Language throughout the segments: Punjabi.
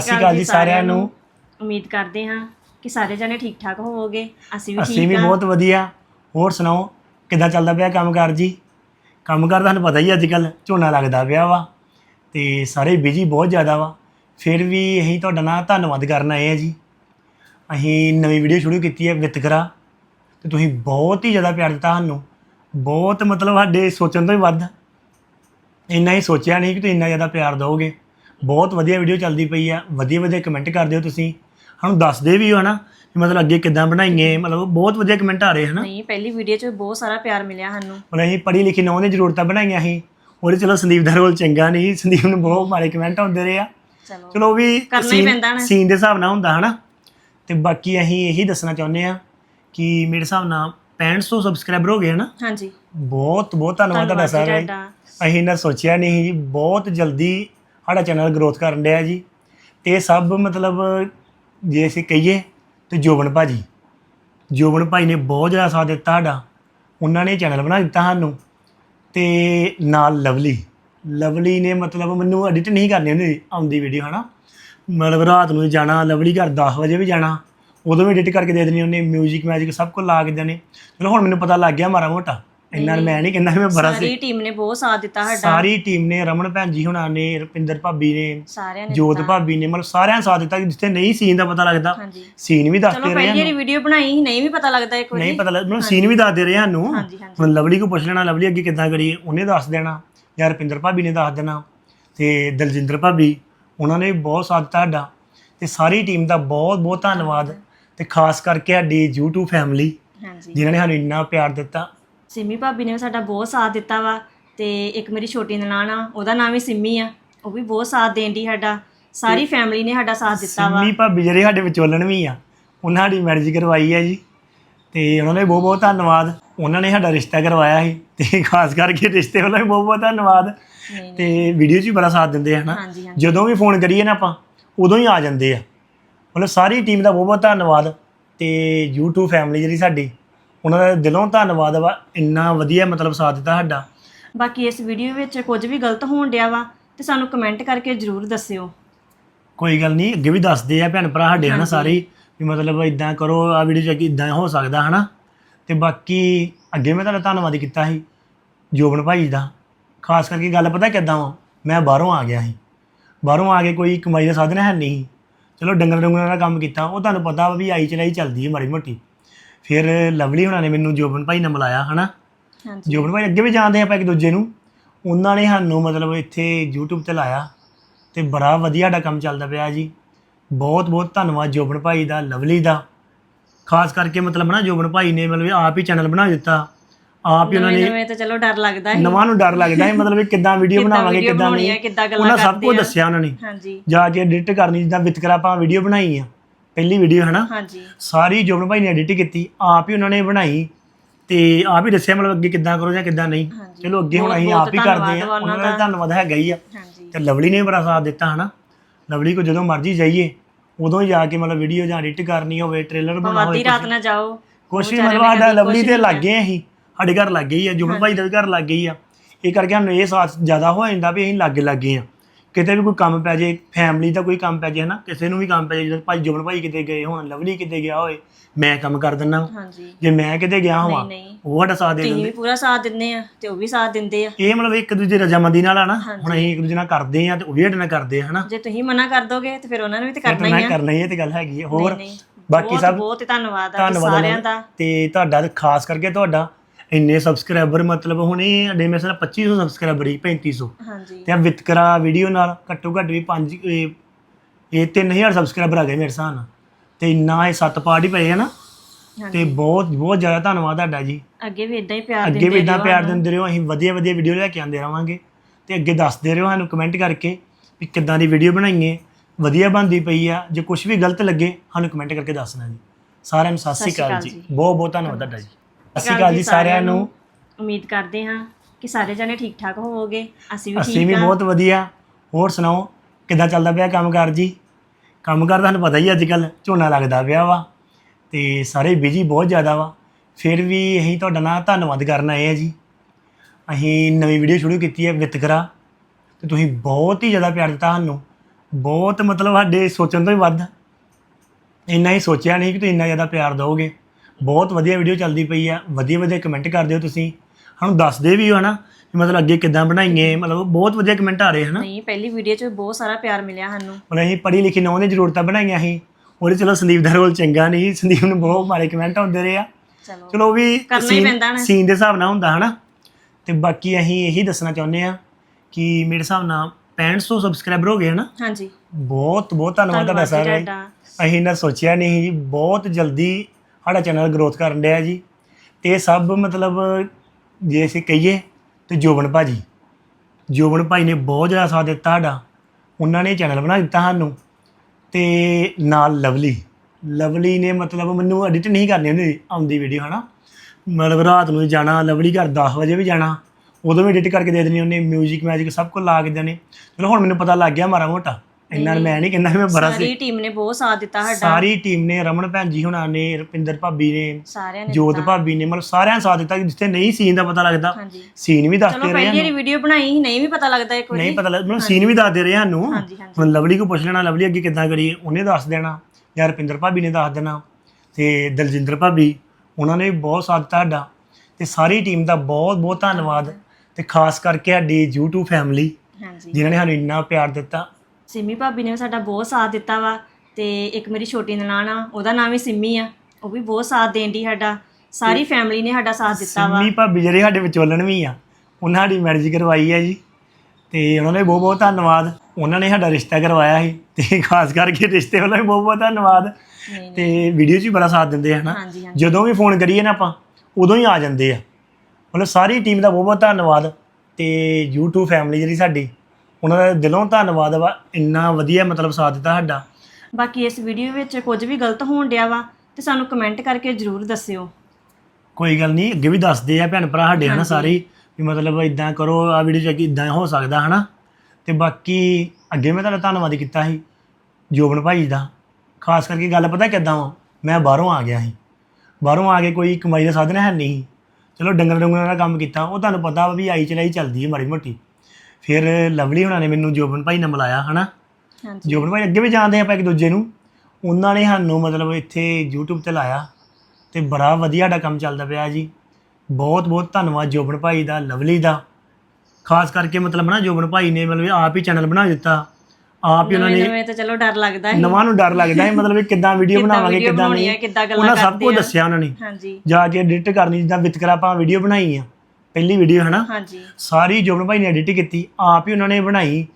ਸਤਿ ਸ਼੍ਰੀ ਅਕਾਲ ਜੀ ਸਾਰਿਆਂ ਨੂੰ। ਉਮੀਦ ਕਰਦੇ ਹਾਂ ਕਿ ਸਾਰੇ ਜਣੇ ਠੀਕ ਠਾਕ ਹੋਵੋਗੇ ਅਸੀਂ ਵੀ ਅਸੀਂ ਠੀਕ ਵੀ ਹਾਂ ਬਹੁਤ ਵਧੀਆ। ਹੋਰ ਸੁਣਾਓ ਕਿੱਦਾਂ ਚੱਲਦਾ ਪਿਆ ਕੰਮਕਾਰ ਜੀ? ਕੰਮਕਾਰ ਤੁਹਾਨੂੰ ਪਤਾ ਹੀ ਅੱਜ ਕੱਲ ਝੋਨਾ ਲੱਗਦਾ ਪਿਆ ਵਾ ਤੇ ਸਾਰੇ ਬਿਜ਼ੀ ਬਹੁਤ ਜ਼ਿਆਦਾ ਵਾ। ਫਿਰ ਵੀ ਅਸੀਂ ਤੁਹਾਡਾ ਨਾਲ ਧੰਨਵਾਦ ਕਰਨ ਆਏ ਆ ਜੀ। ਅਸੀਂ ਨਵੀਂ ਵੀਡੀਓ ਸ਼ੁਰੂ ਕੀਤੀ ਹੈ ਵਿਤਕਰਾ ਤੇ ਤੁਸੀਂ ਬਹੁਤ ਹੀ ਜ਼ਿਆਦਾ ਪਿਆਰ ਦਿੱਤਾ ਸਾਨੂੰ। ਬਹੁਤ ਮਤਲਬ ਸਾਡੇ ਸੋਚਣ ਤੋਂ ਹੀ ਵੱਧ। ਇੰਨਾ ਹੀ ਸੋਚਿਆ ਨਹੀਂ ਕਿ ਤੁਸੀਂ ਇੰਨਾ ਜ਼ਿਆਦਾ ਪਿਆਰ ਦਿਓਗੇ। ਬਹੁਤ ਵਧੀਆ ਵੀਡੀਓ ਚੱਲਦੀ ਪਈ ਆ। ਵਧੀਆ ਵਧੀਆ ਕਮੈਂਟ ਕਰਦੇ ਹੋ ਤੁਸੀਂ। ਸਾਨੂੰ ਦੱਸਦੇ ਵੀ ਹੋ ਨਾ ਕਿ ਮਤਲਬ ਅੱਗੇ ਕਿੱਦਾਂ ਬਣਾਈਏ ਮਤਲਬ ਬਹੁਤ ਵਧੀਆ ਕਮੈਂਟ ਆ ਰਹੇ ਹਨਾ। ਨਹੀਂ ਪਹਿਲੀ ਵੀਡੀਓ 'ਚ ਬਹੁਤ ਸਾਰਾ ਪਿਆਰ ਮਿਲਿਆ ਸਾਨੂੰ। ਮਤਲਬ ਅਸੀਂ ਪੜ੍ਹੀ ਲਿਖੀ ਨੌਂ ਦੀ ਜ਼ਰੂਰਤਾਂ ਬਣਾਈਆਂ ਸੀ। ਉਹਦੇ ਚਲੋ ਸੰਦੀਪ ਦਾ ਰੋਲ ਚੰਗਾ ਨਹੀਂ ਸੰਦੀਪ ਨੂੰ ਬਹੁਤ ਮਾੜੇ ਕਮੈਂਟ ਆਉਂਦੇ ਰਹੇ ਆ। ਚਲੋ ਚਲੋ ਉਹ ਵੀ ਕਰਨਾ ਹੀ ਪੈਂਦਾ ਨਾ। ਸੀਨ ਦੇ ਹਿਸਾਬ ਨਾਲ ਹੁੰਦਾ ਹਨਾ। ਤੇ ਬਾਕੀ ਅਸੀਂ ਇਹੀ ਦੱਸਣਾ ਚਾਹੁੰਦੇ ਆ ਕਿ ਮੇਰੇ ਹਿਸਾਬ ਨਾਲ 6500 ਸਬਸਕ੍ਰਾਈਬਰ ਹੋ ਗਏ ਹਨਾ। ਹਾਂਜੀ। ਬਹੁਤ ਬਹੁਤ ਧੰਨਵਾਦ ਤੁਹਾਡਾ ਧੰਨਵਾਦ ਜੀ ਸਾਰਾ ਤੁਹਾਡਾ। ਅਸੀਂ ਨਾ ਸੋਚਿਆ ਨਹੀਂ ਜੀ। ਬਹੁਤ ਜਲਦੀ ਸਾਡਾ ਚੈਨਲ ਗਰੋਥ ਕਰਨ ਡਿਆ ਜੀ। ਤੇ ਇਹ ਸਭ ਮਤਲਬ ਜੇ ਅਸੀਂ ਕਹੀਏ ਤੇ ਜੋਬਨ ਭਾਜੀ, ਜੋਬਨ ਭਾਈ ਨੇ ਬਹੁਤ ਜ਼ਿਆਦਾ ਸਾਥ ਦਿੱਤਾ ਸਾਡਾ। ਉਹਨਾਂ ਨੇ ਚੈਨਲ ਬਣਾ ਦਿੱਤਾ ਸਾਨੂੰ। ਤੇ ਨਾਲ ਲਵਲੀ ਲਵਲੀ ਨੇ ਮਤਲਬ ਮੈਨੂੰ ਐਡਿਟ ਨਹੀਂ ਕਰਨੀ ਹੁੰਦੀ ਆਉਂਦੀ ਵੀਡੀਓ ਹਨਾ। ਮਤਲਬ ਰਾਤ ਨੂੰ ਜਾਣਾ, ਲਵਲੀ ਘਰ 10 ਵਜੇ ਵੀ ਜਾਣਾ। ਉਦੋਂ ਵੀ ਐਡਿਟ ਕਰਕੇ ਦੇ ਦੇਣੀ ਉਹਨੇ 뮤직 ਮੈਜਿਕ ਸਭ ਕੁਝ ਲਾ ਕੇ ਦੇਣੇ। ਚਲੋ ਹੁਣ ਮੈਨੂੰ ਪਤਾ ਲੱਗ ਗਿਆ ਮਾਰਾ ਮੋਟਾ। ਇੰਨਾ ਮੈਂ ਨਹੀਂ ਕਹਿੰਦਾ ਮੈਂ ਬੜਾ ਸੀ। ਸਾਰੀ ਟੀਮ ਨੇ ਬਹੁਤ ਸਾਥ ਦਿੱਤਾ ਸਾਡਾ। ਸਾਰੀ ਟੀਮ ਨੇ ਰਮਨ ਭੈਣ ਜੀ ਹੁਣਾਂ ਨੇ ਰੁਪਿੰਦਰ ਭਾਬੀ ਨੇ ਸਾਰਿਆਂ ਨੇ ਜੋਤ ਭਾਬੀ ਨੇ ਮਤਲਬ ਸਾਰਿਆਂ ਨੇ ਸਾਥ ਦਿੱਤਾ ਕਿ ਜਿੱਥੇ ਨਹੀਂ ਸੀਨ ਦਾ ਪਤਾ ਲੱਗਦਾ ਹਾਂਜੀ। ਸੀਨ ਵੀ ਚਲੋ ਦੱਸਦੇ ਰਹੇ ਪਹਿਲੀ ਵਾਰੀ ਵੀਡੀਓ ਬਣਾਈ ਸੀ, ਨਹੀਂ ਵੀ ਪਤਾ ਲੱਗਦਾ ਇੱਕ ਵਾਰੀ। ਨਹੀਂ ਪਤਾ ਲੱਗ ਮੈਨੂੰ ਸੀਨ ਵੀ ਦੱਸਦੇ ਰਹੇ ਸਾਨੂੰ। ਹਾਂਜੀ ਹਾਂਜੀ। ਹੁਣ ਲਵਲੀ ਕੋ ਪੁੱਛ ਲੈਣਾ ਲਵਲੀ ਅੱਗੇ ਕਿੱਦਾਂ ਕਰੀਏ ਉਹਨੇ ਦੱਸ ਦੇਣਾ ਜਾਂ ਰੁਪਿੰਦਰ ਭਾਬੀ ਨੇ ਦੱਸ ਦੇਣਾ ਤੇ ਦਲਜਿੰਦਰ ਭਾਬੀ ਉਹਨਾਂ ਨੇ ਵੀ ਬਹੁਤ ਸਾਥ ਦਿੱਤਾ ਸਾਡਾ। ਤੇ ਸਾਰੀ ਟੀਮ ਦਾ ਬਹੁਤ ਬਹੁਤ ਧੰਨਵਾਦ। ਤੇ ਖਾਸ ਕਰਕੇ ਸਾਡੀ YouTube ਫੈਮਿਲੀ ਹਾਂਜੀ। ਜਿਨ੍ਹਾਂ ਨੇ ਸਾਨੂੰ ਇੰਨਾ ਪਿਆਰ ਦਿੱਤਾ। ਸਿੰਮੀ ਭਾਬੀ ਨੇ ਵੀ ਸਾਡਾ ਬਹੁਤ ਸਾਥ ਦਿੱਤਾ ਵਾ ਤੇ ਇੱਕ ਮੇਰੀ ਛੋਟੀ ਨਨਾਣ ਆ ਉਹਦਾ ਨਾਮ ਵੀ ਸਿੰਮੀ ਆ। ਉਹ ਵੀ ਬਹੁਤ ਸਾਥ ਦੇਣ ਦੀ ਸਾਡਾ। ਸਾਰੀ ਫੈਮਿਲੀ ਨੇ ਸਾਡਾ ਸਾਥ ਦਿੱਤਾ ਵਾ। ਸਿੰਮੀ ਭਾਬੀ ਜਿਹੜੇ ਸਾਡੇ ਵਿਚੋਲਣ ਵੀ ਆ ਉਹਨਾਂ ਸਾਡੀ ਮੈਰਿਜ ਕਰਵਾਈ ਹੈ ਜੀ। ਤੇ ਉਹਨਾਂ ਦਾ ਵੀ ਬਹੁਤ ਬਹੁਤ ਧੰਨਵਾਦ। ਉਹਨਾਂ ਨੇ ਸਾਡਾ ਰਿਸ਼ਤਾ ਕਰਵਾਇਆ ਸੀ। ਤੇ ਖਾਸ ਕਰਕੇ ਰਿਸ਼ਤੇ ਵੱਲੋਂ ਵੀ ਬਹੁਤ ਬਹੁਤ ਧੰਨਵਾਦ। ਨਹੀਂ ਨਹੀਂ। ਤੇ ਵੀਡੀਓ 'ਚ ਵੀ ਬੜਾ ਸਾਥ ਦਿੰਦੇ ਆ ਹਨਾ? ਹਾਂਜੀ ਹਾਂਜੀ। ਜਦੋਂ ਵੀ ਫੋਨ ਕਰੀਏ ਨਾ ਆਪਾਂ ਉਦੋਂ ਹੀ ਆ ਜਾਂਦੇ ਆ। ਮਤਲਬ ਸਾਰੀ ਟੀਮ ਦਾ ਬਹੁਤ ਬਹੁਤ ਧੰਨਵਾਦ। ਤੇ YouTube ਫੈਮਿਲੀ ਜਿਹੜੀ ਸਾਡੀ ਉਹਨਾਂ ਦਾ ਦਿਲੋਂ ਧੰਨਵਾਦ ਵਾ ਇੰਨਾ ਵਧੀਆ ਮਤਲਬ ਸਾਥ ਦਿੱਤਾ ਸਾਡਾ। ਬਾਕੀ ਇਸ ਵੀਡੀਓ ਵਿੱਚ ਕੁਝ ਵੀ ਗਲਤ ਹੋਣ ਡਿਆ ਵਾ ਤੇ ਸਾਨੂੰ ਕਮੈਂਟ ਕਰਕੇ ਜਰੂਰ ਦੱਸਿਓ। ਕੋਈ ਗੱਲ ਨਹੀਂ ਅੱਗੇ ਵੀ ਦੱਸਦੇ ਆ ਭੈਣ ਭਰਾ ਸਾਡੇ ਹਨਾ ਸਾਰੇ ਹੀ ਵੀ ਮਤਲਬ ਇਦਾਂ ਕਰੋ ਆ ਵੀਡੀਓ ਚ ਅੱਗੇ ਇਦਾਂ ਹੋ ਸਕਦਾ ਹਨਾ। ਤੇ ਬਾਕੀ ਅੱਗੇ ਮੈਂ ਤੁਹਾਡਾ ਧੰਨਵਾਦ ਕੀਤਾ ਸੀ ਜੋਬਨ ਭਾਈ ਦਾ। ਖਾਸ ਕਰਕੇ ਗੱਲ ਪਤਾ ਕਿੱਦਾਂ ਵਾ ਮੈਂ ਬਾਹਰੋਂ ਆ ਗਿਆ ਸੀ। ਬਾਹਰੋਂ ਆ ਕੇ ਕੋਈ ਕਮਾਈ ਦਾ ਸਾਧਨ ਹੈ ਨਹੀਂ ਚਲੋ ਡੰਗਰ ਡੰਗਰਾਂ ਦਾ ਕੰਮ ਕੀਤਾ ਉਹ ਤੁਹਾਨੂੰ ਪਤਾ ਵਾ ਵੀ ਆਈ ਚਲਾਈ ਚੱਲਦੀ ਹੈ ਮਾੜੀ ਮੋਟੀ। ਫਿਰ ਲਵਲੀ ਹੁਣਾਂ ਨੇ ਮੈਨੂੰ ਜੋਬਨ ਭਾਈ ਨਾਲ ਮਿਲਾਇਆ ਹਨਾ? ਹਾਂਜੀ। ਜੋਬਨ ਭਾਈ ਅੱਗੇ ਵੀ ਜਾਣਦੇ ਆਪਾਂ ਇੱਕ ਦੂਜੇ ਨੂੰ। ਉਹਨਾਂ ਨੇ ਸਾਨੂੰ ਮਤਲਬ ਇੱਥੇ YouTube ਤੇ ਲਾਇਆ ਤੇ ਬੜਾ ਵਧੀਆ ਸਾਡਾ ਕੰਮ ਚੱਲਦਾ ਪਿਆ ਜੀ। ਬਹੁਤ ਬਹੁਤ ਧੰਨਵਾਦ ਜੋਬਨ ਭਾਈ ਦਾ ਲਵਲੀ ਦਾ। ਖਾਸ ਕਰਕੇ ਮਤਲਬ ਨਾ ਜੋਬਨ ਭਾਈ ਨੇ ਮਤਲਬ ਆਪ ਹੀ ਚੈਨਲ ਬਣਾ ਦਿੱਤਾ। ਆਪ ਹੀ ਉਹਨਾਂ ਨਵੇਂ ਨੇ ਨਵੇਂ ਤਾਂ ਚਲੋ ਡਰ ਲੱਗਦਾ ਹੈ। ਨਵਾਂ ਨੂੰ ਡਰ ਲੱਗਦਾ ਹੈ ਮਤਲਬ ਕਿੱਦਾਂ ਵੀਡੀਓ ਬਣਾਵਾਂਗੇ ਕਿੱਦਾਂ ਨਹੀਂ। ਉਹਨਾਂ ਸਭ ਕੁਝ। ਦੱਸਿਆ ਉਹਨਾਂ ਨੇ। ਹਾਂਜੀ। ਜਾ ਕੇ ਐਡਿਟ ਕਰਨੀ ਜਿੱਦਾਂ ਵਿਤਕਰਾ ਆਪਾਂ ਵੀਡੀਓ ਬਣਾਈ ਆ। ਪਹਿਲੀ ਵੀਡੀਓ ਹੈ ਨਾ ਹਾਂਜੀ। ਸਾਰੀ ਜੋਬਨ ਭਾਈ ਨੇ ਐਡਿਟ ਕੀਤੀ ਆਪ ਹੀ ਉਹਨਾਂ ਨੇ ਬਣਾਈ ਤੇ ਆਪ ਹੀ ਦੱਸਿਆ ਮਤਲਬ ਅੱਗੇ ਕਿੱਦਾਂ ਕਰੋ ਜਾਂ ਕਿੱਦਾਂ ਨਹੀਂ। ਹਾਂਜੀ। ਚਲੋ ਅੱਗੇ ਹੁਣ ਬਹੁਤ- ਅਸੀਂ ਬਹੁਤ ਆਪ ਹੀ ਕਰਦੇ ਧੰਨਵਾਦ ਆ ਉਹਨਾਂ ਉਹਨਾਂ ਦਾ। ਧੰਨਵਾਦ ਹੈਗਾ ਹੀ ਆ। ਹਾਂਜੀ। ਤੇ ਲਵਲੀ ਨੇ ਵੀ ਬੜਾ ਸਾਥ ਦਿੱਤਾ ਹਨਾ। ਲਵਲੀ ਕੋ ਜਦੋਂ ਮਰਜ਼ੀ ਜਾਈਏ ਉਦੋਂ ਹੀ ਜਾ ਕੇ ਮਤਲਬ ਵੀਡੀਓ ਜਾਂ ਐਡਿਟ ਕਰਨੀ ਹੋਵੇ ਟ੍ਰੇਲਰ ਬਣਾਉਣਾ ਹੋਵੇ ਰਾਤ ਨਾ ਜਾਓ। ਕੁਛ ਵੀ ਮਤਲਬ ਵਿਚਾਰੇ ਸਾਡਾ ਨੇ ਲਵਲੀ ਕੁਛ ਤੇ ਵੀ ਲੱਗ ਗਏ ਅਸੀਂ ਸਾਡੇ ਘਰ ਲੱਗ ਗਈ ਆ ਜੁਮਨ ਭਾਈ ਦਾ ਵੀ ਘਰ ਲੱਗ ਗਈ ਆ। ਇਹ ਕਰਕੇ ਸਾਨੂੰ ਇਹ ਸਾਥ ਜ਼ਿਆਦਾ ਹੋ ਜਾਂਦਾ ਵੀ ਅਸੀਂ ਲੱਗੇ ਲੱਗੇ ਆ। ਕਿਤੇ ਵੀ ਕੋਈ ਕੰਮ ਪੈ ਜੇ ਫੈਮਿਲੀ ਦਾ ਕੋਈ ਕੰਮ ਪੈ ਜੇ ਹਨਾ ਕਿਸੇ ਨੂੰ ਵੀ ਕੰਮ ਪੈ ਜੇ ਜਦੋਂ ਭਾਈ ਜੁਮਨ ਭਾਈ ਕਿਤੇ ਗਏ ਹੋਣ ਲਵਲੀ ਕਿਤੇ ਗਿਆ ਹੋਏ ਮੈਂ ਕੰਮ ਕਰ ਦਿੰਦਾ ਹਾਂਜੀ। ਜੇ ਮੈਂ ਕਿਤੇ ਗਿਆ ਨਹੀਂ ਨਹੀਂ। ਉਹ ਸਾਡਾ ਸਾਥ ਦੇ ਤੁਸੀਂ ਦਿੰਦੇ। ਵੀ ਪੂਰਾ ਸਾਥ ਦਿੰਦੇ ਆ ਤੇ ਉਹ ਵੀ ਸਾਥ ਦਿੰਦੇ ਆ। ਇਹ ਮਤਲਬ ਇੱਕ ਦੂਜੇ ਰਜਾਮੰਦੀ ਨਾਲ ਆ ਨਾ। ਹੁਣ ਅਸੀਂ ਇੱਕ ਦੂਜੇ ਨਾਲ ਕਰਦੇ ਆ ਤੇ ਉਹ ਵੀ ਸਾਡੇ ਨਾਲ ਕਰਦੇ ਆ ਹਨਾ। ਜੇ ਤੁਸੀਂ ਮਨਾ ਕਰ ਦੋਗੇ ਤੇ ਫਿਰ ਉਹਨਾਂ ਨੇ ਵੀ ਤੇ ਕਰਨਾ ਮੈਂ ਹੀ ਆ। ਕਰਨਾ ਹੀ ਹੈ ਤੇ ਗੱਲ ਹੈਗੀ ਹੈ ਹੋਰ ਨਹੀਂ। ਬਾਕੀ ਬਹੁਤ ਸਭ ਬਹੁਤ ਧੰਨਵਾਦ ਆ ਸਾਰਿਆਂ ਦਾ। ਤੇ ਤੁਹਾਡਾ ਤੇ ਖਾਸ ਕਰਕੇ ਤੁਹਾਡਾ ਇੰਨੇ ਸਬਸਕ੍ਰਾਈਬਰ ਮਤਲਬ ਹੁਣ ਇਹ ਸਾਡੇ ਮੇਰੇ ਨਾਲ 2500 ਸਬਸਕ੍ਰਾਈਬਰ ਹੀ 3500 ਹਾਂਜੀ। ਤੇ ਆ ਵਿਤਕਰਾ ਵੀਡੀਓ ਨਾਲ ਘੱਟੋ ਘੱਟ ਵੀ 5 ਇਹ 3000 ਸਬਸਕ੍ਰਾਈਬਰ ਆ ਗਏ ਮੇਰੇ ਹਿਸਾਬ ਨਾਲ। ਤੇ ਇੰਨਾ ਇਹ ਸੱਤ ਪਾਰਟ ਹੀ ਪਏ ਆ ਨਾ। ਤੇ ਬਹੁਤ ਬਹੁਤ ਜ਼ਿਆਦਾ ਧੰਨਵਾਦ ਤੁਹਾਡਾ ਜੀ। ਅੱਗੇ ਵੀ ਇਦਾਂ ਹੀ ਪਿਆਰ ਅੱਗੇ ਦਿੰਦੇ ਵੀ ਇਦਾਂ ਪਿਆਰ। ਦਿੰਦੇ ਰਹੋ ਅਸੀਂ ਵਧੀਆ ਵਧੀਆ ਵੀਡੀਓ ਲੈ ਕੇ ਆਉਂਦੇ ਰਵਾਂਗੇ। ਤੇ ਅੱਗੇ ਦੱਸਦੇ ਰਹੋ ਸਾਨੂੰ ਕਮੈਂਟ ਕਰਕੇ ਵੀ ਕਿੱਦਾਂ ਦੀ ਵੀਡੀਓ ਬਣਾਈਏ ਵਧੀਆ ਬਣਦੀ ਪਈ ਆ ਜੇ ਕੁਝ ਵੀ ਗਲਤ ਲੱਗੇ ਸਾਨੂੰ ਕਮੈਂਟ ਕਰਕੇ ਦੱਸਣਾ ਜੀ। ਸਾਰਿਆਂ ਨੂੰ ਸਤਿ ਸ਼੍ਰੀ ਅਕਾਲ ਜੀ। ਬਹੁਤ ਬਹੁਤ ਧੰਨਵਾਦ ਤੁਹਾਡਾ ਜੀ। ਸ਼੍ਰੀ ਅਕਾਲ ਜੀ ਸਾਰਿਆਂ ਨੂੰ ਉਮੀਦ ਕਰਦੇ ਹਾਂ ਕਿ ਸਾਰੇ ਜਣੇ ਠੀਕ ਠਾਕ ਹੋਵੋਗੇ। ਅਸੀਂ ਵੀ ਅਸੀਂ ਠੀਕ ਵੀ ਹਾਂ ਬਹੁਤ ਵਧੀਆ। ਹੋਰ ਸੁਣਾਓ ਕਿੱਦਾਂ ਚੱਲਦਾ ਪਿਆ ਕੰਮਕਾਰ ਜੀ? ਕੰਮਕਾਰ ਤੁਹਾਨੂੰ ਪਤਾ ਹੀ ਅੱਜ ਕੱਲ ਝੋਨਾ ਲੱਗਦਾ ਪਿਆ ਵਾ ਤੇ ਸਾਰੇ ਬਿਜ਼ੀ ਬਹੁਤ ਜ਼ਿਆਦਾ ਵਾ। ਫਿਰ ਵੀ ਅਸੀਂ ਤੁਹਾਡਾ ਨਾਲ ਧੰਨਵਾਦ ਕਰਨ ਆਏ ਆ ਜੀ। ਅਸੀਂ ਨਵੀਂ ਵੀਡੀਓ ਸ਼ੁਰੂ ਕੀਤੀ ਹੈ ਵਿਤਕਰਾ ਤੇ ਤੁਸੀਂ ਬਹੁਤ ਹੀ ਜ਼ਿਆਦਾ ਪਿਆਰ ਦਿੱਤਾ ਸਾਨੂੰ। ਬਹੁਤ ਮਤਲਬ ਸਾਡੇ ਸੋਚਣ ਤੋਂ ਹੀ ਵੱਧ। ਇੰਨਾ ਹੀ ਸੋਚਿਆ ਨਹੀਂ ਕਿ ਤੁਸੀਂ ਇੰਨਾ ਜ਼ਿਆਦਾ ਪਿਆਰ ਦਿਓਗੇ। ਬਹੁਤ ਵਧੀਆ ਵੀਡੀਓ ਚੱਲਦੀ ਪਈ ਆ। ਵਧੀਆ ਵਧੀਆ ਕਮੈਂਟ ਕਰਦੇ ਹੋ ਤੁਸੀਂ। ਸਾਨੂੰ ਦੱਸਦੇ ਵੀ ਹੋ ਨਾ ਕਿ ਮਤਲਬ ਅੱਗੇ ਕਿੱਦਾਂ ਬਣਾਈਏ। ਮਤਲਬ ਬਹੁਤ ਵਧੀਆ ਕਮੈਂਟ ਆ ਰਹੇ ਹਨਾ। ਨਹੀਂ ਪਹਿਲੀ ਵੀਡੀਓ 'ਚ ਬਹੁਤ ਸਾਰਾ ਪਿਆਰ ਮਿਲਿਆ ਸਾਨੂੰ। ਮਤਲਬ ਅਸੀਂ ਪੜ੍ਹੀ ਲਿਖੀ ਨੌਂ ਦੀ ਜ਼ਰੂਰਤਾਂ ਬਣਾਈਆਂ ਸੀ। ਉਹਦੇ ਚਲੋ ਸੰਦੀਪ ਦਾ ਰੋਲ ਚੰਗਾ ਨਹੀਂ ਸੰਦੀਪ ਨੂੰ ਬਹੁਤ ਮਾੜੇ ਕਮੈਂਟ ਆਉਂਦੇ ਰਹੇ ਆ। ਚਲੋ ਚਲੋ ਉਹ ਵੀ ਕਰਨਾ ਹੀ ਪੈਂਦਾ ਨਾ। ਸੀਨ ਦੇ ਹਿਸਾਬ ਨਾਲ ਹੁੰਦਾ ਹਨਾ। ਤੇ ਬਾਕੀ ਅਸੀਂ ਇਹੀ ਦੱਸਣਾ ਚਾਹੁੰਦੇ ਆ ਕਿ ਮੇਰੇ ਹਿਸਾਬ ਨਾਲ 6500 ਸਬਸਕ੍ਰਾਈਬਰ ਹੋ ਗਏ ਹਨਾ। ਹਾਂਜੀ। ਬਹੁਤ ਬਹੁਤ ਧੰਨਵਾਦ ਤੁਹਾਡਾ ਜੀ। ਤੁਹਾਡਾ। ਅਸੀਂ ਨਾ ਸੋਚਿਆ ਨਹੀਂ ਜੀ ਬਹੁਤ ਜਲਦੀ ਸਾਡਾ ਚੈਨਲ ਗਰੋਥ ਕਰਨ ਡਿਆ ਜੀ। ਤੇ ਇਹ ਸਭ ਮਤਲਬ ਜੇ ਅਸੀਂ ਕਹੀਏ ਤੇ ਜੋਬਨ ਭਾਜੀ, ਜੋਬਨ ਭਾਈ ਨੇ ਬਹੁਤ ਜ਼ਿਆਦਾ ਸਾਥ ਦਿੱਤਾ ਸਾਡਾ। ਉਹਨਾਂ ਨੇ ਚੈਨਲ ਬਣਾ ਦਿੱਤਾ ਸਾਨੂੰ। ਤੇ ਨਾਲ ਲਵਲੀ। ਲਵਲੀ ਨੇ ਮਤਲਬ ਮੈਨੂੰ ਐਡਿਟ ਨਹੀਂ ਕਰਨੀ ਹੁੰਦੀ ਆਉਂਦੀ ਵੀਡੀਓ ਹਨਾ? ਮਤਲਬ ਰਾਤ ਨੂੰ ਜਾਣਾ, ਲਵਲੀ ਘਰ 10 ਵਜੇ ਵੀ ਜਾਣਾ। ਉਦੋਂ ਵੀ ਐਡਿਟ ਕਰਕੇ ਦੇ ਦੇਣੀ ਉਹਨੇ 뮤직 ਮੈਜਿਕ ਸਭ ਕੁਝ ਲਾ ਕੇ ਦੇਣੇ। ਚਲੋ ਹੁਣ ਮੈਨੂੰ ਪਤਾ ਲੱਗ ਗਿਆ ਮਾਰਾ ਮੋਟਾ। ਇੰਨਾ ਮੈਂ ਨਹੀਂ ਕਹਿੰਦਾ ਮੈਂ ਬੜਾ ਸੀ। ਸਾਰੀ ਟੀਮ ਨੇ ਬਹੁਤ ਸਾਥ ਦਿੱਤਾ ਸਾਡਾ। ਸਾਰੀ ਟੀਮ ਨੇ ਰਮਨ ਭੈਣ ਜੀ ਹੁਣਾਂ ਨੇ ਰੁਪਿੰਦਰ ਭਾਬੀ ਨੇ ਸਾਰਿਆਂ ਨੇ ਜੋਤ ਭਾਬੀ ਨੇ ਮਤਲਬ ਸਾਰਿਆਂ ਨੇ ਸਾਥ ਦਿੱਤਾ ਕਿ ਜਿੱਥੇ ਨਹੀਂ ਸੀਨ ਦਾ ਪਤਾ ਲੱਗਦਾ ਹਾਂਜੀ। ਸੀਨ ਵੀ ਚਲੋ ਦੱਸਦੇ ਰਹੇ ਪਹਿਲੀ ਵਾਰੀ ਵੀਡੀਓ ਬਣਾਈ ਸੀ, ਨਹੀਂ ਵੀ ਪਤਾ ਲੱਗਦਾ ਇੱਕ ਵਾਰੀ। ਨਹੀਂ ਪਤਾ ਲੱਗ ਮੈਨੂੰ ਸੀਨ ਵੀ ਦੱਸਦੇ ਰਹੇ ਸਾਨੂੰ। ਹਾਂਜੀ ਹਾਂਜੀ। ਹੁਣ ਲਵਲੀ ਕੋ ਪੁੱਛ ਲੈਣਾ ਲਵਲੀ ਅੱਗੇ ਕਿੱਦਾਂ ਕਰੀਏ ਉਹਨੇ ਦੱਸ ਦੇਣਾ ਜਾਂ ਰੁਪਿੰਦਰ ਭਾਬੀ ਨੇ ਦੱਸ ਦੇਣਾ ਤੇ ਦਲਜਿੰਦਰ ਭਾਬੀ ਉਹਨਾਂ ਨੇ ਵੀ ਬਹੁਤ ਸਾਥ ਦਿੱਤਾ ਸਾਡਾ। ਤੇ ਸਾਰੀ ਟੀਮ ਦਾ ਬਹੁਤ ਬਹੁਤ ਧੰਨਵਾਦ। ਤੇ ਖਾਸ ਕਰਕੇ ਸਾਡੀ YouTube ਫੈਮਿਲੀ ਹਾਂਜੀ। ਜਿਨ੍ਹਾਂ ਨੇ ਸਾਨੂੰ ਇੰਨਾ ਪਿਆਰ ਦਿੱਤਾ। ਸਿੰਮੀ ਭਾਬੀ ਨੇ ਵੀ ਸਾਡਾ ਬਹੁਤ ਸਾਥ ਦਿੱਤਾ ਵਾ ਤੇ ਇੱਕ ਮੇਰੀ ਛੋਟੀ ਨਨਾਣ ਆ ਉਹਦਾ ਨਾਮ ਵੀ ਸਿੰਮੀ ਆ। ਉਹ ਵੀ ਬਹੁਤ ਸਾਥ ਦੇਣ ਦੀ ਸਾਡਾ। ਸਾਰੀ ਫੈਮਿਲੀ ਨੇ ਸਾਡਾ ਸਾਥ ਦਿੱਤਾ ਵਾ। ਸਿੰਮੀ ਭਾਬੀ ਜਿਹੜੇ ਸਾਡੇ ਵਿਚੋਲਣ ਵੀ ਆ ਉਹਨਾਂ ਸਾਡੀ ਮੈਰਿਜ ਕਰਵਾਈ ਹੈ ਜੀ। ਤੇ ਉਹਨਾਂ ਨੇ ਬਹੁਤ ਬਹੁਤ ਧੰਨਵਾਦ। ਉਹਨਾਂ ਨੇ ਸਾਡਾ ਰਿਸ਼ਤਾ ਕਰਵਾਇਆ ਸੀ। ਤੇ ਖਾਸ ਕਰਕੇ ਰਿਸ਼ਤੇ ਵੱਲੋਂ ਵੀ ਬਹੁਤ ਬਹੁਤ ਧੰਨਵਾਦ ਤੇ ਵੀਡੀਓ 'ਚ ਵੀ ਬੜਾ ਸਾਥ ਦਿੰਦੇ ਆ ਹਨਾ? ਹਾਂਜੀ ਹਾਂਜੀ। ਜਦੋਂ ਵੀ ਫੋਨ ਕਰੀਏ ਨਾ ਆਪਾਂ ਉਦੋਂ ਹੀ ਆ ਜਾਂਦੇ ਆ। ਮਤਲਬ ਸਾਰੀ ਟੀਮ ਦਾ ਬਹੁਤ ਬਹੁਤ ਧੰਨਵਾਦ। ਤੇ YouTube ਫੈਮਿਲੀ ਜਿਹੜੀ ਸਾਡੀ ਉਹਨਾਂ ਦਾ ਦਿਲੋਂ ਧੰਨਵਾਦ ਵਾ ਇੰਨਾ ਵਧੀਆ ਮਤਲਬ ਸਾਥ ਦਿੱਤਾ ਸਾਡਾ। ਬਾਕੀ ਇਸ ਵੀਡੀਓ ਵਿੱਚ ਕੁਝ ਵੀ ਗਲਤ ਹੋਣ ਡਿਆ ਵਾ ਤੇ ਸਾਨੂੰ ਕਮੈਂਟ ਕਰਕੇ ਜਰੂਰ ਦੱਸਿਓ। ਕੋਈ ਗੱਲ ਨਹੀਂ ਅੱਗੇ ਵੀ ਦੱਸਦੇ ਆ ਭੈਣ ਭਰਾ ਸਾਡੇ ਹਨਾ ਸਾਰੇ ਹੀ ਵੀ ਮਤਲਬ ਇਦਾਂ ਕਰੋ ਆ ਵੀਡੀਓ ਚ ਅੱਗੇ ਇਦਾਂ ਹੋ ਸਕਦਾ ਹਨਾ। ਤੇ ਬਾਕੀ ਅੱਗੇ ਮੈਂ ਤੁਹਾਡਾ ਧੰਨਵਾਦ ਕੀਤਾ ਸੀ ਜੋਬਨ ਭਾਈ ਦਾ। ਖਾਸ ਕਰਕੇ ਗੱਲ ਪਤਾ ਕਿੱਦਾਂ ਵਾ ਮੈਂ ਬਾਹਰੋਂ ਆ ਗਿਆ ਸੀ। ਬਾਹਰੋਂ ਆ ਕੇ ਕੋਈ ਕਮਾਈ ਦਾ ਸਾਧਨ ਹੈ ਨਹੀਂ ਚਲੋ ਡੰਗਰ ਡੰਗਰਾਂ ਦਾ ਕੰਮ ਕੀਤਾ ਉਹ ਤੁਹਾਨੂੰ ਪਤਾ ਵਾ ਵੀ ਆਈ ਚਲਾਈ ਚੱਲਦੀ ਹੈ ਮਾੜੀ ਮੋਟੀ। ਫਿਰ ਲਵਲੀ ਹੁਣਾਂ ਨੇ ਮੈਨੂੰ ਜੋਬਨ ਭਾਈ ਨਾਲ ਮਿਲਾਇਆ ਹਨਾ? ਹਾਂਜੀ। ਜੋਬਨ ਭਾਈ ਅੱਗੇ ਵੀ ਜਾਣਦੇ ਆਪਾਂ ਇੱਕ ਦੂਜੇ ਨੂੰ। ਉਹਨਾਂ ਨੇ ਸਾਨੂੰ ਮਤਲਬ ਇੱਥੇ YouTube ਤੇ ਲਾਇਆ ਤੇ ਬੜਾ ਵਧੀਆ ਸਾਡਾ ਕੰਮ ਚੱਲਦਾ ਪਿਆ ਜੀ। ਬਹੁਤ ਬਹੁਤ ਧੰਨਵਾਦ ਜੋਬਨ ਭਾਈ ਦਾ ਲਵਲੀ ਦਾ। ਖਾਸ ਕਰਕੇ ਮਤਲਬ ਨਾ ਜੋਬਨ ਭਾਈ ਨੇ ਮਤਲਬ ਆਪ ਹੀ ਚੈਨਲ ਬਣਾ ਦਿੱਤਾ। ਆਪ ਹੀ ਉਹਨਾਂ ਨੇ ਨਵੇਂ ਤਾਂ ਚਲੋ ਡਰ ਲੱਗਦਾ ਹੈ। ਨਵਾਂ ਨੂੰ ਡਰ ਲੱਗਦਾ ਹੈ ਮਤਲਬ ਇਹ ਕਿੱਦਾਂ ਵੀਡੀਓ ਬਣਾਵਾਂਗੇ ਕਿੱਦਾਂ ਨਹੀਂ। ਹੈ ਕਿੱਦਾਂ ਗੱਲਾਂ ਉਹਨਾਂ ਸਭ ਕੁਝ ਦੱਸਿਆ ਉਹਨਾਂ ਨੇ। ਹਾਂਜੀ। ਜਾ ਕੇ ਐਡਿਟ ਕਰਨੀ ਜਿੱਦਾਂ ਵਿਤਕਰਾ ਆਪਾਂ ਵੀਡੀਓ ਬਣਾਈ ਆ। ਪਹਿਲੀ ਵੀਡੀਓ ਹਨਾ ਹਾਂਜੀ। ਸਾਰੀ ਜੋਬਨ ਭਾਈ ਨੇ ਐਡਿਟ ਕੀਤੀ ਆਪ ਹੀ ਉਹਨਾਂ ਨੇ ਬਣਾਈ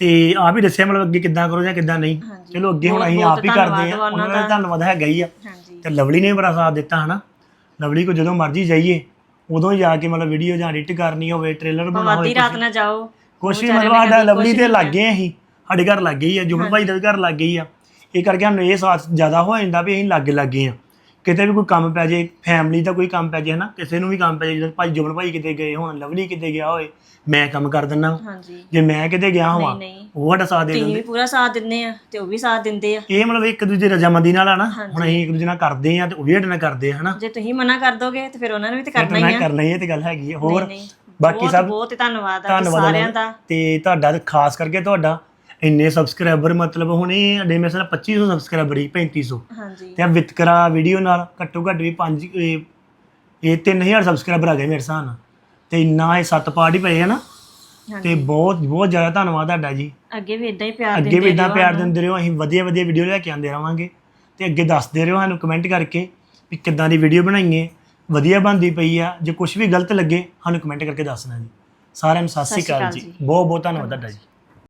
ਤੇ ਆਪ ਹੀ ਦੱਸਿਆ ਮਤਲਬ ਅੱਗੇ ਕਿੱਦਾਂ ਕਰੋ ਜਾਂ ਕਿੱਦਾਂ ਨਹੀਂ। ਹਾਂਜੀ। ਚਲੋ ਅੱਗੇ ਹੁਣ ਬਹੁਤ- ਅਸੀਂ ਬਹੁਤ ਆਪ ਹੀ ਕਰਦੇ ਧੰਨਵਾਦ ਆ ਉਹਨਾਂ ਉਹਨਾਂ ਦਾ ਧੰਨਵਾਦ ਹੈਗਾ ਹੀ ਆ। ਹਾਂਜੀ। ਤੇ ਲਵਲੀ ਨੇ ਵੀ ਬੜਾ ਸਾਥ ਦਿੱਤਾ ਹਨਾ। ਲਵਲੀ ਕੋ ਜਦੋਂ ਮਰਜ਼ੀ ਜਾਈਏ ਉਦੋਂ ਹੀ ਜਾ ਕੇ ਮਤਲਬ ਵੀਡੀਓ ਜਾਂ ਐਡਿਟ ਕਰਨੀ ਹੋਵੇ ਟ੍ਰੇਲਰ ਬਣਾਉਣਾ ਹੋਵੇ ਰਾਤ ਨਾ ਜਾਓ। ਕੁਛ ਵੀ ਮਤਲਬ ਸਾਡਾ ਲਵਲੀ ਤੇ ਲੱਗੇ ਅਸੀਂ ਸਾਡੇ ਘਰ ਲੱਗੇ ਹੀ ਆ ਜੁਮਨ ਭਾਈ ਦਾ ਵੀ ਘਰ ਲੱਗੇ ਹੀ ਆ। ਇਹ ਕਰਕੇ ਸਾਨੂੰ ਇਹ ਸਾਥ ਜ਼ਿਆਦਾ ਹੋ ਜਾਂਦਾ ਵੀ ਅਸੀਂ ਲੱਗੇ ਲੱਗੇ ਆ। ਕਿਤੇ ਵੀ ਕੋਈ ਕੰਮ ਪੈ ਜੇ ਫੈਮਿਲੀ ਦਾ ਕੋਈ ਕੰਮ ਪੈ ਜੇ ਹਨਾ ਕਿਸੇ ਨੂੰ ਵੀ ਕੰਮ ਪੈ ਜੇ ਜਦੋਂ ਭਾਈ ਜੁਮਨ ਭਾਈ ਕਿਤੇ ਗਏ ਹੁਣ ਲਵਲੀ ਕਿਤੇ ਗਿਆ ਹੋਏ ਮੈਂ ਕੰਮ ਕਰ ਦਿੰਦਾ ਹਾਂਜੀ। ਜੇ ਮੈਂ ਕਿਤੇ ਗਿਆ ਹੋਵਾਂ ਨਹੀਂ। ਨਹੀਂ ਉਹ ਸਾਡਾ ਸਾਥ ਦੇ ਤੁਸੀਂ ਦਿੰਦੇ। ਵੀ ਪੂਰਾ ਸਾਥ ਦਿੰਦੇ ਆ ਤੇ ਉਹ ਵੀ ਸਾਥ ਦਿੰਦੇ ਆ। ਇਹ ਮਤਲਬ ਇੱਕ ਦੂਜੇ ਦੀ ਰਜਾਮੰਦੀ ਨਾਲ ਆ ਨਾ। ਹੁਣ ਅਸੀਂ ਇੱਕ ਦੂਜੇ ਨਾਲ ਕਰਦੇ ਆ ਤੇ ਉਹ ਵੀ ਸਾਡੇ ਨਾਲ ਕਰਦੇ ਆ ਹਨਾ। ਜੇ ਤੁਸੀਂ ਮਨਾ ਕਰ ਦੋਗੇ ਤੇ ਫਿਰ ਉਹਨਾਂ ਨੇ ਵੀ ਤੇ ਕਰਨਾ ਹੀ ਮੈਂ ਆ। ਕਰਨਾ ਹੀ ਇਹ ਤੇ ਗੱਲ ਹੈਗੀ ਆ। ਹੋਰ ਨਹੀਂ ਬਾਕੀ ਬਹੁਤ ਸਭ ਬਹੁਤ ਧੰਨਵਾਦ ਆ ਧੰਨਵਾਦ ਸਾਰਿਆਂ ਦਾ। ਤੇ ਤੁਹਾਡਾ ਤੇ ਖਾਸ ਕਰਕੇ ਤੁਹਾਡਾ ਇੰਨੇ ਸਬਸਕ੍ਰਾਈਬਰ ਮਤਲਬ ਹੁਣ ਇਹ ਸਾਡੇ ਮੇਰੇ ਨਾਲ 2500 ਸਬਸਕ੍ਰਾਈਬਰ ਹੀ 3500 ਹਾਂਜੀ। ਤੇ ਆ ਵਿਤਕਰਾ ਵੀਡੀਓ ਨਾਲ ਘੱਟੋ ਘੱਟ ਵੀ 5 ਇਹ 3000 ਸਬਸਕ੍ਰਾਈਬਰ ਆ ਗਏ ਮੇਰੇ ਹਿਸਾਬ ਨਾਲ। ਤੇ ਇੰਨਾ ਇਹ ਸੱਤ ਪਾਰਟ ਹੀ ਪਏ ਆ ਨਾ। ਤੇ ਬਹੁਤ ਬਹੁਤ ਜ਼ਿਆਦਾ ਧੰਨਵਾਦ ਤੁਹਾਡਾ ਜੀ। ਅੱਗੇ ਵੀ ਇਦਾਂ ਹੀ ਪਿਆਰ ਅੱਗੇ ਦਿੰਦੇ ਵੀ ਇਦਾਂ ਪਿਆਰ। ਦਿੰਦੇ ਰਹੋ ਅਸੀਂ ਵਧੀਆ ਵਧੀਆ ਵੀਡੀਓ ਲੈ ਕੇ ਆਉਂਦੇ ਰਵਾਂਗੇ ਤੇ ਅੱਗੇ ਦੱਸਦੇ ਰਹੋ ਸਾਨੂੰ ਕਮੈਂਟ ਕਰਕੇ ਵੀ ਕਿੱਦਾਂ ਦੀ ਵੀਡੀਓ ਬਣਾਈਏ ਵਧੀਆ ਬਣਦੀ ਪਈ ਆ ਜੇ ਕੁਝ ਵੀ ਗਲਤ ਲੱਗੇ ਸਾਨੂੰ ਕਮੈਂਟ ਕਰਕੇ ਦੱਸਣਾ ਜੀ। ਸਾਰਿਆਂ ਨੂੰ ਸਤਿ ਸ਼੍ਰੀ ਅਕਾਲ ਜੀ। ਬਹੁਤ ਬਹੁਤ ਧੰਨਵਾਦ ਤੁਹਾਡਾ ਜੀ।